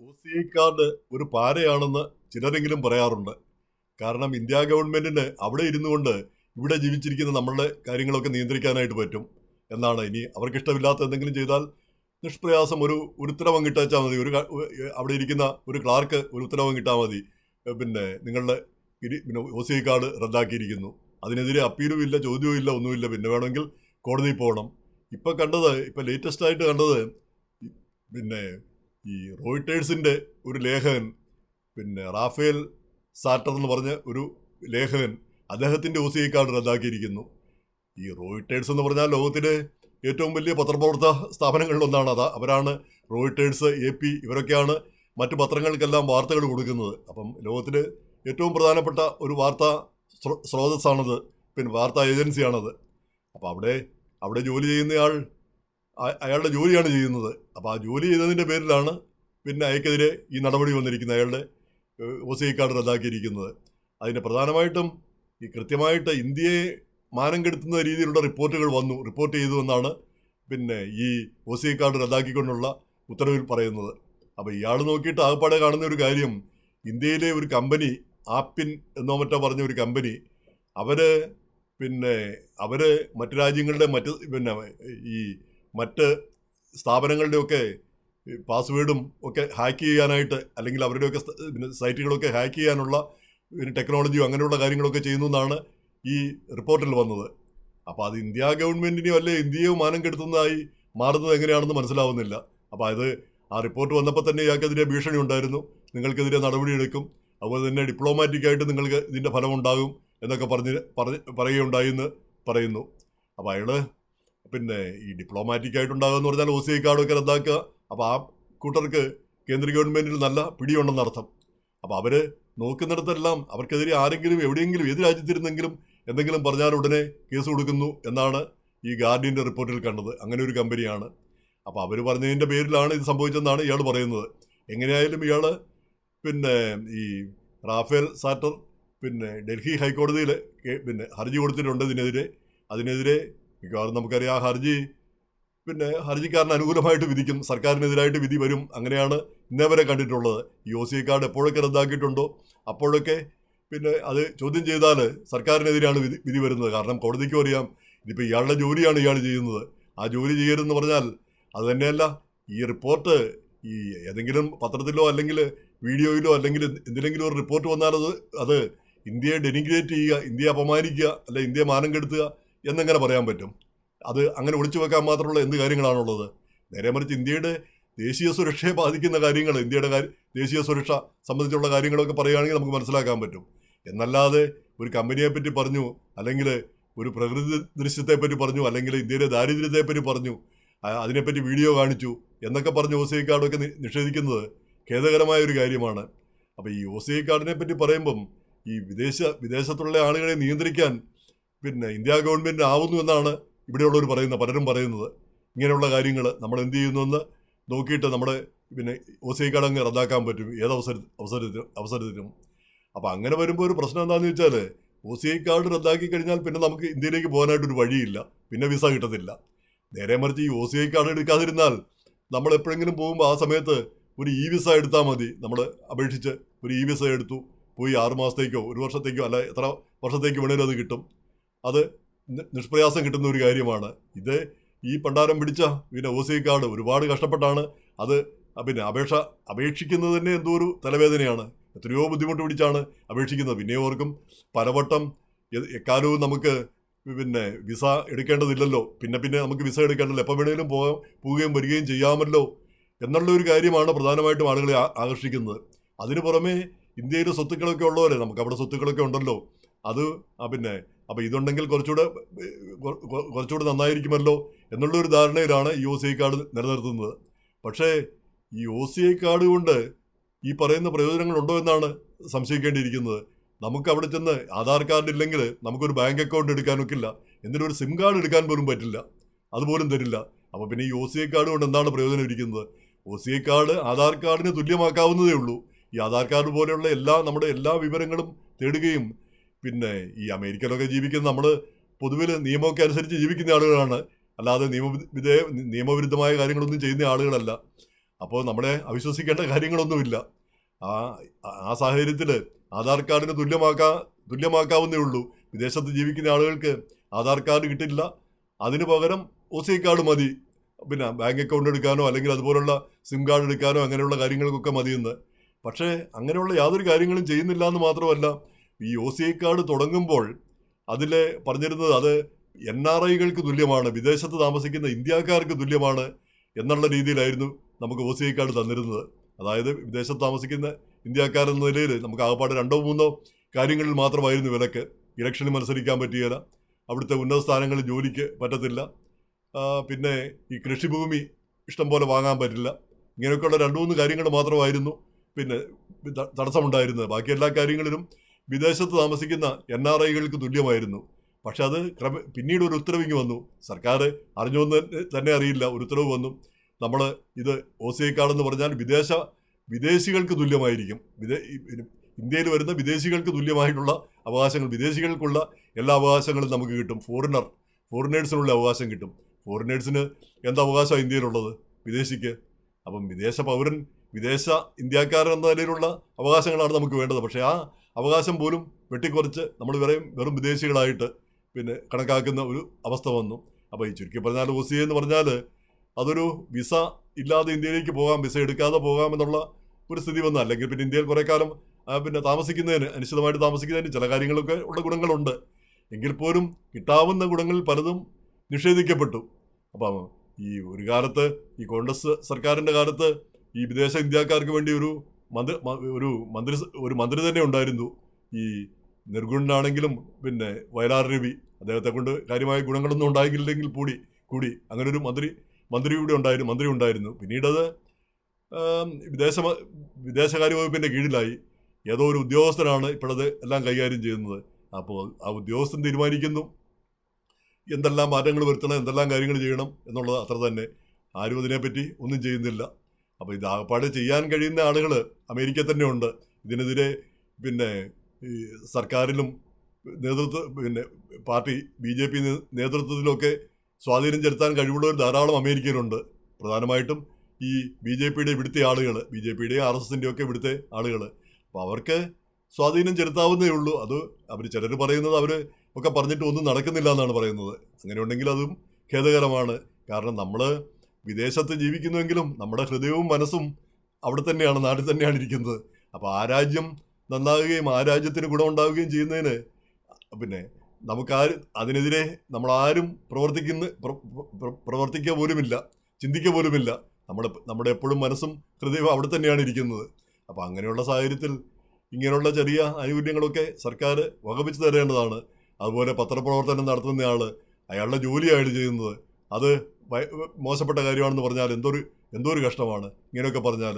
O ഒരു പാരയാണെന്ന് ചിലരെങ്കിലും പറയാറുണ്ട്. കാരണം ഇന്ത്യ ഗവൺമെന്റിന് അവിടെ ഇരുന്നു കൊണ്ട് ഇവിടെ ജീവിച്ചിരിക്കുന്ന നമ്മളുടെ കാര്യങ്ങളൊക്കെ നിയന്ത്രിക്കാനായിട്ട് പറ്റും എന്നാണ്. ഇനി അവർക്ക് ഇഷ്ടമില്ലാത്ത എന്തെങ്കിലും ചെയ്താൽ നിഷ്പ്രയാസം ഒരു ഒരു ഉത്തരവം കിട്ടാച്ചാൽ മതി. ഒരു അവിടെ ഇരിക്കുന്ന ഒരു ക്ലാർക്ക് ഒരു ഉത്തരവം കിട്ടാൽ മതി. പിന്നെ നിങ്ങളുടെ പിന്നെ ഒ സി ഐ കാർഡ് റദ്ദാക്കിയിരിക്കുന്നു. അതിനെതിരെ അപ്പീലും ഇല്ല ചോദ്യവും ഇല്ല ഒന്നുമില്ല പിന്നെ വേണമെങ്കിൽ കോടതിയിൽ പോകണം. ഇപ്പം കണ്ടത് ഇപ്പം ലേറ്റസ്റ്റ് ആയിട്ട് കണ്ടത് പിന്നെ ഈ റോയിട്ടേഴ്സിന്റെ ഒരു ലേഖകൻ പിന്നെ റാഫേൽ സാറ്റർ എന്ന് പറഞ്ഞ ഒരു ലേഖകൻ അദ്ദേഹത്തിന്റെ ഒ സി ഐ കാർഡ് റദ്ദാക്കിയിരിക്കുന്നു. ഈ റോയിട്ടേഴ്സ് എന്ന് പറഞ്ഞാൽ ലോകത്തിലെ ഏറ്റവും വലിയ പത്രപ്രവർത്തക സ്ഥാപനങ്ങളിലൊന്നാണ് അത്. അവരാണ് റോയിട്ടേഴ്സ് എ പി ഇവരൊക്കെയാണ് മറ്റ് പത്രങ്ങൾക്കെല്ലാം വാർത്തകൾ കൊടുക്കുന്നത്. അപ്പം ലോകത്തിലെ ഏറ്റവും പ്രധാനപ്പെട്ട ഒരു വാർത്താ സ്രോ- സ്രോതസ്സാണത് പിന്നെ വാർത്താ ഏജൻസിയാണത്. അപ്പോൾ അവിടെ അവിടെ ജോലി ചെയ്യുന്നയാൾ അയാളുടെ ജോലിയാണ് ചെയ്യുന്നത്. അപ്പോൾ ആ ജോലി ചെയ്തതിന്റെ പേരിലാണ് പിന്നെ അയാൾക്കെതിരെ ഈ നടപടി വന്നിരിക്കുന്നത് അയാളുടെ ഒ സി കാർഡ് റദ്ദാക്കിയിരിക്കുന്നത്. അതിന് പ്രധാനമായിട്ടും ഈ കൃത്യമായിട്ട് ഇന്ത്യയെ മാനം കെടുത്തുന്ന രീതിയിലുള്ള റിപ്പോർട്ടുകൾ വന്നു. റിപ്പോർട്ട് ചെയ്തു എന്നാണ് പിന്നെ ഈ ഒ സി കാർഡ് റദ്ദാക്കിക്കൊണ്ടുള്ള ഉത്തരവിൽ പറയുന്നത്. അപ്പോൾ ഇയാൾ നോക്കിയിട്ട് ആകപ്പാടെ കാണുന്ന ഒരു കാര്യം ഇന്ത്യയിലെ ഒരു കമ്പനി ആപ്പിൻ എന്നോ മറ്റോ പറഞ്ഞ ഒരു കമ്പനി അവർ പിന്നെ അവർ മറ്റു രാജ്യങ്ങളുടെ മറ്റ് പിന്നെ ഈ മറ്റ് സ്ഥാപനങ്ങളുടെയൊക്കെ പാസ്വേഡും ഒക്കെ ഹാക്ക് ചെയ്യാനായിട്ട് അല്ലെങ്കിൽ അവരുടെയൊക്കെ പിന്നെ സൈറ്റുകളൊക്കെ ഹാക്ക് ചെയ്യാനുള്ള ടെക്നോളജിയോ അങ്ങനെയുള്ള കാര്യങ്ങളൊക്കെ ചെയ്യുന്നു എന്നാണ് ഈ റിപ്പോർട്ടിൽ വന്നത്. അപ്പോൾ അത് ഇന്ത്യ ഗവൺമെന്റിനെയോ അല്ലെ ഇന്ത്യയോ മാനം കെടുത്തുന്നതായി മാറുന്നത് എങ്ങനെയാണെന്ന് മനസ്സിലാവുന്നില്ല. അപ്പോൾ അത് ആ റിപ്പോർട്ട് വന്നപ്പോൾ തന്നെ ഇയാൾക്കെതിരെ ഭീഷണി ഉണ്ടായിരുന്നു. നിങ്ങൾക്കെതിരെ നടപടിയെടുക്കും അതുപോലെ തന്നെ ഡിപ്ലോമാറ്റിക്കായിട്ട് നിങ്ങൾക്ക് ഇതിന്റെ ഫലമുണ്ടാകും എന്നൊക്കെ പറഞ്ഞ് പറയുകയുണ്ടായി എന്ന് പറയുന്നു. അപ്പോൾ അയാൾ പിന്നെ ഈ ഡിപ്ലോമാറ്റിക് ആയിട്ടുണ്ടാകുക എന്ന് പറഞ്ഞാൽ ഒ സി കാർഡൊക്കെ റദ്ദാക്കുക. അപ്പോൾ ആ കൂട്ടർക്ക് കേന്ദ്ര ഗവൺമെന്റിൽ നല്ല പിടിയുണ്ടെന്ന് അർത്ഥം. അപ്പോൾ അവർ നോക്കുന്നിടത്തെല്ലാം അവർക്കെതിരെ ആരെങ്കിലും എവിടെയെങ്കിലും ഏത് രാജ്യത്തിരുന്നെങ്കിലും എന്തെങ്കിലും പറഞ്ഞാൽ ഉടനെ കേസ് കൊടുക്കുന്നു എന്നാണ് ഈ ഗാർഡിയന്റെ റിപ്പോർട്ടിൽ കണ്ടത്. അങ്ങനെ ഒരു കമ്പനിയാണ്. അപ്പോൾ അവർ പറഞ്ഞതിന്റെ പേരിലാണ് ഇത് സംഭവിച്ചതെന്നാണ് ഇയാൾ പറയുന്നത്. എങ്ങനെയായാലും ഇയാൾ പിന്നെ ഈ റാഫേൽ സാറ്റർ പിന്നെ ഡൽഹി ഹൈക്കോടതിയിൽ പിന്നെ ഹർജി കൊടുത്തിട്ടുണ്ട് ഇതിനെതിരെ. അതിനെതിരെ മിക്കവാറും നമുക്കറിയാം ഹർജി പിന്നെ ഹർജിക്കാരന് അനുകൂലമായിട്ട് വിധിക്കും സർക്കാരിനെതിരായിട്ട് വിധി വരും. അങ്ങനെയാണ് ഇന്നേ വരെ കണ്ടിട്ടുള്ളത്. ഒ സി കാർഡ് എപ്പോഴൊക്കെ റദ്ദാക്കിയിട്ടുണ്ടോ അപ്പോഴൊക്കെ പിന്നെ അത് ചോദ്യം ചെയ്താൽ സർക്കാരിനെതിരെയാണ് വിധി വിധി വരുന്നത്. കാരണം കോടതിക്കും അറിയാം ഇതിപ്പോൾ ഇയാളുടെ ജോലിയാണ് ഇയാൾ ചെയ്യുന്നത്. ആ ജോലി ചെയ്യരുതെന്ന് പറഞ്ഞാൽ അത് തന്നെയല്ല ഈ റിപ്പോർട്ട് ഈ ഏതെങ്കിലും പത്രത്തിലോ അല്ലെങ്കിൽ വീഡിയോയിലോ അല്ലെങ്കിൽ എന്തിനെങ്കിലും ഒരു റിപ്പോർട്ട് വന്നാൽ അത് അത് ഇന്ത്യയെ ഡെനിഗ്രേറ്റ് ചെയ്യുക ഇന്ത്യയെ അപമാനിക്കുക അല്ലെ ഇന്ത്യയെ മാനം കെടുത്തുക എന്നെങ്ങനെ പറയാൻ പറ്റും? അത് അങ്ങനെ ഒളിച്ചു വെക്കാൻ മാത്രമുള്ള എന്ത് കാര്യങ്ങളാണുള്ളത്? നേരെ മറിച്ച് ഇന്ത്യയുടെ ദേശീയ സുരക്ഷയെ ബാധിക്കുന്ന കാര്യങ്ങൾ ഇന്ത്യയുടെ ദേശീയ സുരക്ഷ സംബന്ധിച്ചുള്ള കാര്യങ്ങളൊക്കെ പറയുകയാണെങ്കിൽ നമുക്ക് മനസ്സിലാക്കാൻ പറ്റും. എന്നല്ലാതെ ഒരു കമ്പനിയെ പറ്റി പറഞ്ഞു അല്ലെങ്കിൽ ഒരു പ്രകൃതി ദൃശ്യത്തെപ്പറ്റി പറഞ്ഞു അല്ലെങ്കിൽ ഇന്ത്യയിലെ ദാരിദ്ര്യത്തെപ്പറ്റി പറഞ്ഞു അതിനെപ്പറ്റി വീഡിയോ കാണിച്ചു എന്നൊക്കെ പറഞ്ഞ് ഒ കാർഡൊക്കെ നിഷേധിക്കുന്നത് ഖേദകരമായ ഒരു കാര്യമാണ്. അപ്പോൾ ഈ ഒ കാർഡിനെ പറ്റി പറയുമ്പം ഈ വിദേശ വിദേശത്തുള്ള ആളുകളെ നിയന്ത്രിക്കാൻ പിന്നെ ഇന്ത്യ ഗവൺമെന്റ് ആവുന്നു എന്നാണ് ഇവിടെയുള്ളവർ പറയുന്നത് പലരും പറയുന്നത്. ഇങ്ങനെയുള്ള കാര്യങ്ങൾ നമ്മൾ എന്ത് ചെയ്യുന്നുവെന്ന് നോക്കിയിട്ട് നമ്മുടെ പിന്നെ ഒ സി അങ്ങ് റദ്ദാക്കാൻ പറ്റും. ഏത് അവസര അവസരത്തിനും അപ്പോൾ അങ്ങനെ വരുമ്പോൾ ഒരു പ്രശ്നം എന്താണെന്ന് വെച്ചാൽ ഒ സി ഐ കാർഡ് റദ്ദാക്കി കഴിഞ്ഞാൽ പിന്നെ നമുക്ക് ഇന്ത്യയിലേക്ക് പോകാനായിട്ടൊരു വഴിയില്ല. പിന്നെ വിസ കിട്ടത്തില്ല. നേരെ മറിച്ച് ഈ ഒ സി ഐ കാർഡ് എടുക്കാതിരുന്നാൽ നമ്മൾ എപ്പോഴെങ്കിലും പോകുമ്പോൾ ആ സമയത്ത് ഒരു ഇ വിസ എടുത്താൽ മതി. നമ്മൾ അപേക്ഷിച്ച് ഒരു ഇ വിസ എടുത്തു. പോയി ആറ് മാസത്തേക്കോ ഒരു വർഷത്തേക്കോ അല്ല എത്ര വർഷത്തേക്ക് വേണേലും അത് കിട്ടും. അത് നിഷ്പ്രയാസം കിട്ടുന്ന ഒരു കാര്യമാണ്. ഇത് ഈ പണ്ടാരം പിടിച്ച പിന്നെ ഒ സി കാർഡ് ഒരുപാട് കഷ്ടപ്പെട്ടാണ്. അത് പിന്നെ അപേക്ഷ അപേക്ഷിക്കുന്നത് തന്നെ എന്തോ ഒരു തലവേദനയാണ്. എത്രയോ ബുദ്ധിമുട്ട് പിടിച്ചാണ് അപേക്ഷിക്കുന്നത്. പിന്നെ ഓർക്കും പലവട്ടം എക്കാലവും നമുക്ക് പിന്നെ വിസ എടുക്കേണ്ടതില്ലല്ലോ. പിന്നെ പിന്നെ നമുക്ക് വിസ എടുക്കേണ്ടല്ലോ. എപ്പോൾ വേണേലും പോകാം പോവുകയും വരികയും ചെയ്യാമല്ലോ എന്നുള്ള ഒരു കാര്യമാണ് പ്രധാനമായിട്ടും ആളുകളെ ആകർഷിക്കുന്നത്. അതിനു പുറമേ ഇന്ത്യയിൽ സ്വത്തുക്കളൊക്കെ ഉള്ളവരെ നമുക്ക് അവിടെ സ്വത്തുക്കളൊക്കെ ഉണ്ടല്ലോ. അത് പിന്നെ അപ്പോൾ ഇതുണ്ടെങ്കിൽ കുറച്ചുകൂടെ കുറച്ചുകൂടെ നന്നായിരിക്കുമല്ലോ എന്നുള്ളൊരു ധാരണയിലാണ് ഈ ഒ സി ഐ കാർഡ് നിലനിർത്തുന്നത്. പക്ഷേ ഈ ഒ സി ഐ കാർഡ് കൊണ്ട് ഈ പറയുന്ന പ്രയോജനങ്ങളുണ്ടോ എന്നാണ് സംശയിക്കേണ്ടിയിരിക്കുന്നത്. നമുക്ക് അവിടെ ചെന്ന് ആധാർ കാർഡ് ഇല്ലെങ്കിൽ നമുക്കൊരു ബാങ്ക് അക്കൗണ്ട് എടുക്കാനൊക്കില്ല. എന്നിട്ട് ഒരു സിം കാർഡ് എടുക്കാൻ പോലും പറ്റില്ല. അതുപോലും തരില്ല. അപ്പോൾ പിന്നെ ഈ ഒ സി ഐ കാർഡ് കൊണ്ട് എന്താണ് പ്രയോജനം ഇരിക്കുന്നത്? O C I card Aadhaar കാർഡിന് തുല്യമാക്കാവുന്നതേ ഉള്ളൂ. ഈ ആധാർ കാർഡ് പോലെയുള്ള എല്ലാ നമ്മുടെ എല്ലാ വിവരങ്ങളും തേടുകയും പിന്നെ ഈ അമേരിക്കയിലൊക്കെ ജീവിക്കുന്ന നമ്മൾ പൊതുവിൽ നിയമമൊക്കെ അനുസരിച്ച് ജീവിക്കുന്ന ആളുകളാണ്. അല്ലാതെ നിയമ വിധേയ നിയമവിരുദ്ധമായ കാര്യങ്ങളൊന്നും ചെയ്യുന്ന ആളുകളല്ല. അപ്പോൾ നമ്മളെ അവിശ്വസിക്കേണ്ട കാര്യങ്ങളൊന്നുമില്ല. ആ ആ സാഹചര്യത്തിൽ ആധാർ കാർഡിന് തുല്യമാക്കാ തുല്യമാക്കാവുന്നേ ഉള്ളൂ. വിദേശത്ത് ജീവിക്കുന്ന ആളുകൾക്ക് ആധാർ കാർഡ് കിട്ടില്ല. അതിന് പകരം ഒ സി കാർഡ് മതി. പിന്നെ ബാങ്ക് അക്കൗണ്ട് എടുക്കാനോ അല്ലെങ്കിൽ അതുപോലുള്ള സിം കാർഡ് എടുക്കാനോ അങ്ങനെയുള്ള കാര്യങ്ങൾക്കൊക്കെ മതിയെന്ന്. പക്ഷേ അങ്ങനെയുള്ള യാതൊരു കാര്യങ്ങളും ചെയ്യുന്നില്ല എന്ന് മാത്രമല്ല ഈ ഒ സി ഐ കാർഡ് തുടങ്ങുമ്പോൾ അതിൽ പറഞ്ഞിരുന്നത് അത് എൻ ആർ ഐകൾക്ക് തുല്യമാണ് വിദേശത്ത് താമസിക്കുന്ന ഇന്ത്യക്കാർക്ക് തുല്യമാണ് എന്നുള്ള രീതിയിലായിരുന്നു നമുക്ക് ഒ സി ഐ കാർഡ് തന്നിരുന്നത്. അതായത് വിദേശത്ത് താമസിക്കുന്ന ഇന്ത്യക്കാരെന്ന നിലയിൽ നമുക്ക് ആകപ്പാട് രണ്ടോ മൂന്നോ കാര്യങ്ങളിൽ മാത്രമായിരുന്നു വിലക്ക്. ഇലക്ഷന് മത്സരിക്കാൻ പറ്റിയില്ല അവിടുത്തെ ഉന്നത സ്ഥാനങ്ങളിൽ ജോലിക്ക് പറ്റത്തില്ല പിന്നെ ഈ കൃഷിഭൂമി ഇഷ്ടം പോലെ വാങ്ങാൻ പറ്റില്ല. ഇങ്ങനെയൊക്കെയുള്ള രണ്ട് മൂന്ന് കാര്യങ്ങൾ മാത്രമായിരുന്നു പിന്നെ തടസ്സമുണ്ടായിരുന്നത്. ബാക്കി എല്ലാ കാര്യങ്ങളിലും വിദേശത്ത് താമസിക്കുന്ന എൻ ആർ ഐകൾക്ക് തുല്യമായിരുന്നു. പക്ഷെ അത് ക്രമ പിന്നീട് ഒരു ഉത്തരവിങ് വന്നു. സർക്കാർ അറിഞ്ഞുവെന്ന് തന്നെ അറിയില്ല. ഒരു ഉത്തരവ് വന്നു. നമ്മൾ ഇത് ഒ സി ഐ കാർഡെന്ന് പറഞ്ഞാൽ വിദേശ വിദേശികൾക്ക് തുല്യമായിരിക്കും. വിദേ ഇന്ത്യയിൽ വരുന്ന വിദേശികൾക്ക് തുല്യമായിട്ടുള്ള അവകാശങ്ങൾ വിദേശികൾക്കുള്ള എല്ലാ അവകാശങ്ങളും നമുക്ക് കിട്ടും. ഫോറിനർ ഫോറിനേഴ്സിനുള്ള അവകാശം കിട്ടും. ഫോറിനേഴ്സിന് എന്താ അവകാശമാണ് ഇന്ത്യയിലുള്ളത്? വിദേശിക്ക്. അപ്പം വിദേശ പൗരൻ വിദേശ ഇന്ത്യക്കാരൻ എന്ന നിലയിലുള്ള അവകാശങ്ങളാണ് നമുക്ക് വേണ്ടത്. പക്ഷേ ആ അവകാശം പോലും വെട്ടിക്കുറച്ച് നമ്മൾ വെറും വെറും വിദേശികളായിട്ട് പിന്നെ കണക്കാക്കുന്ന ഒരു അവസ്ഥ വന്നു. അപ്പോൾ ഈ ചുരുക്കി പറഞ്ഞാൽ ഒ സി എന്ന് പറഞ്ഞാൽ അതൊരു വിസ ഇല്ലാതെ ഇന്ത്യയിലേക്ക് പോകാം വിസ എടുക്കാതെ പോകാം എന്നുള്ള ഒരു സ്ഥിതി വന്നു. അല്ലെങ്കിൽ പിന്നെ ഇന്ത്യയിൽ കുറേ കാലം പിന്നെ താമസിക്കുന്നതിന് അനിശ്ചിതമായിട്ട് താമസിക്കുന്നതിന് ചില കാര്യങ്ങളൊക്കെ ഉള്ള ഗുണങ്ങളുണ്ട്. എങ്കിൽ പോലും കിട്ടാവുന്ന ഗുണങ്ങളിൽ പലതും നിഷേധിക്കപ്പെട്ടു. അപ്പം ഈ ഒരു കാലത്ത് ഈ കോൺഗ്രസ് സർക്കാരിന്റെ കാലത്ത് ഈ വിദേശ ഇന്ത്യക്കാർക്ക് വേണ്ടി ഒരു മന്ത്രി ഒരു മന്ത്രി ഒരു മന്ത്രി തന്നെ ഉണ്ടായിരുന്നു. ഈ നിർഗുണനാണെങ്കിലും പിന്നെ വയലാർ രവി അദ്ദേഹത്തെ കൊണ്ട് കാര്യമായ ഗുണങ്ങളൊന്നും ഉണ്ടായില്ലെങ്കിൽ കൂടി കൂടി അങ്ങനെ ഒരു മന്ത്രി മന്ത്രി കൂടി ഉണ്ടായിരുന്നു മന്ത്രി ഉണ്ടായിരുന്നു. പിന്നീടത് വിദേശ വിദേശകാര്യ വകുപ്പിന്റെ കീഴിലായി. ഏതോ ഒരു ഉദ്യോഗസ്ഥനാണ് ഇപ്പോഴത് എല്ലാം കൈകാര്യം ചെയ്യുന്നത്. അപ്പോൾ ആ ഉദ്യോഗസ്ഥൻ തീരുമാനിക്കുന്നു. എന്തെല്ലാം മാറ്റങ്ങൾ വരുത്തണം എന്തെല്ലാം കാര്യങ്ങൾ ചെയ്യണം എന്നുള്ളത് അത്ര തന്നെ. ആരും അതിനെപ്പറ്റി ഒന്നും ചെയ്യുന്നില്ല. അപ്പോൾ ഇത് ആകപ്പാട് ചെയ്യാൻ കഴിയുന്ന ആളുകൾ അമേരിക്ക തന്നെ ഉണ്ട് ഇതിനെതിരെ പിന്നെ ഈ സർക്കാരിലും നേതൃത്വ പിന്നെ പാർട്ടി ബി ജെ പി നേതൃത്വത്തിലൊക്കെ സ്വാധീനം ചെലുത്താൻ കഴിവുള്ളവർ ധാരാളം അമേരിക്കയിലുണ്ട്. പ്രധാനമായിട്ടും ഈ ബി ജെ പിയുടെ ഇവിടുത്തെ ആളുകൾ ബി ജെ പിയുടെയും ആർ എസ് എസിന്റെയും ഒക്കെ ഇവിടുത്തെ ആളുകൾ അപ്പോൾ അവർക്ക് സ്വാധീനം ചെലുത്താവുന്നേ ഉള്ളൂ. അത് അവർ ചിലർ പറയുന്നത് അവർ ഒക്കെ പറഞ്ഞിട്ട് ഒന്നും നടക്കുന്നില്ല എന്നാണ് പറയുന്നത്. അങ്ങനെ ഉണ്ടെങ്കിൽ അതും ഖേദകരമാണ്. കാരണം നമ്മൾ വിദേശത്ത് ജീവിക്കുന്നുവെങ്കിലും നമ്മുടെ ഹൃദയവും മനസ്സും അവിടെ തന്നെയാണ് നാട്ടിൽ തന്നെയാണ് ഇരിക്കുന്നത്. അപ്പോൾ ആ രാജ്യം നന്നാകുകയും ആ രാജ്യത്തിന് ഗുണമുണ്ടാവുകയും ചെയ്യുന്നതിന് പിന്നെ നമുക്കാരും അതിനെതിരെ നമ്മളാരും പ്രവർത്തിക്കുന്ന പ്ര- പ്ര- പ്രവർത്തിക്കുക പോലുമില്ല ചിന്തിക്കുക പോലുമില്ല. നമ്മുടെ നമ്മുടെ എപ്പോഴും മനസ്സും ഹൃദയവും അവിടെ തന്നെയാണ് ഇരിക്കുന്നത്. അപ്പോൾ അങ്ങനെയുള്ള സാഹചര്യത്തിൽ ഇങ്ങനെയുള്ള ചെറിയ ആനുകൂല്യങ്ങളൊക്കെ സർക്കാർ വകവെച്ച് തരേണ്ടതാണ്. അതുപോലെ പത്രപ്രവർത്തനം നടത്തുന്നയാൾ അയാളുടെ ജോലിയാണ് ചെയ്യുന്നത്. അത് മോശപ്പെട്ട കാര്യമാണെന്ന് പറഞ്ഞാൽ എന്തൊരു എന്തോ ഒരു കഷ്ടമാണ് ഇങ്ങനെയൊക്കെ പറഞ്ഞാൽ